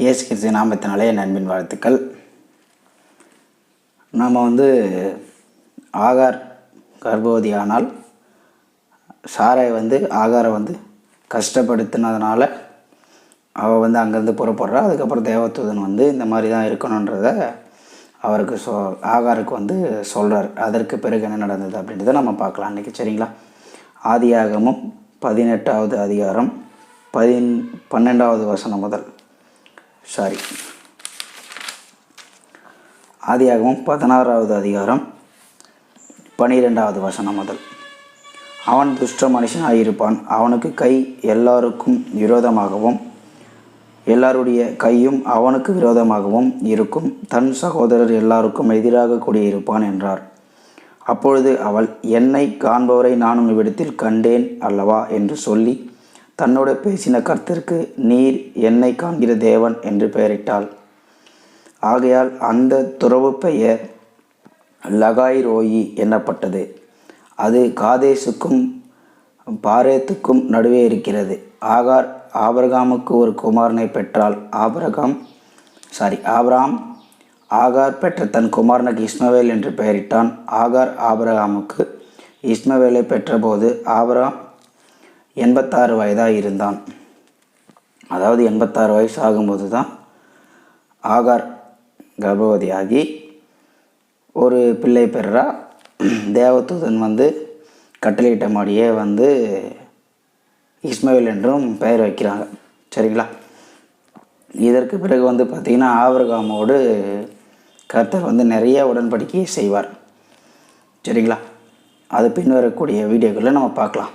இயேசு கிறிஸ்து நாமத்தினாலே என் அன்பின் வாழ்த்துக்கள். நம்ம வந்து ஆகார் கர்ப்பவதி ஆனால் சாரை வந்து ஆகாரை வந்து கஷ்டப்படுத்தினதுனால அவள் வந்து அங்கேருந்து புறப்படுறா. அதுக்கப்புறம் தேவத்துதன் வந்து இந்த மாதிரி தான் இருக்கணுன்றத அவருக்கு சொ ஆகாருக்கு வந்து சொல்கிறார் அதற்கு பிறகு என்ன நடந்தது அப்படின்றத நம்ம பார்க்கலாம் இன்றைக்கி சரிங்களா? ஆதியாகமும் பதினெட்டாவது அதிகாரம் பதின் பன்னெண்டாவது வசனம் முதல். சாரி ஆதியாகவும் பதினாறாவது அதிகாரம் பனிரெண்டாவது வசனம் முதல். அவன் துஷ்ட மனுஷனாயிருப்பான். அவனுக்கு கை எல்லாருக்கும் விரோதமாகவும் எல்லாருடைய கையும் அவனுக்கு விரோதமாகவும் இருக்கும். தன் சகோதரர் எல்லாருக்கும் எதிராக கூடியிருப்பான் என்றார். அப்பொழுது அவள் என்னை காண்பவரை நானும் இவ்விடத்தில் கண்டேன் அல்லவா? என்று சொல்லி தன்னோடு பேசின கர்த்தருக்கு நீர் என்னை காண்கிற தேவன் என்று பெயரிட்டாள். ஆகையால் அந்த துறவு பெயர் லகாய் ரோயி எனப்பட்டது அது காதேசுக்கும் பாரேத்துக்கும் நடுவே இருக்கிறது. ஆகார் ஆபரகாமுக்கு ஒரு குமாரனை பெற்றால் ஆபரகாம் சாரி ஆபராம் ஆகார் பெற்ற தன் குமாரனுக்கு இஸ்மவேல் என்று பெயரிட்டான். ஆகார் ஆபரகாமுக்கு இஸ்மவேலை பெற்றபோது ஆபராம் எண்பத்தாறு வயதாக இருந்தான் அதாவது எண்பத்தாறு வயசு ஆகும்போது தான் ஆகார் கர்ப்பவதியாகி ஒரு பிள்ளை பெறா தேவதூதன் வந்து கட்டளையிட்ட மாதிரியே வந்து இஸ்மவேல் என்றும் பெயர் வைக்கிறாங்க. சரிங்களா? இதற்கு பிறகு வந்து பார்த்திங்கன்னா ஆவரகாமோடு கர்த்தர் வந்து நிறைய உடன்படிக்கையை செய்வார். சரிங்களா? அது பின்வரக்கூடிய வீடியோக்களில் நம்ம பார்க்கலாம்.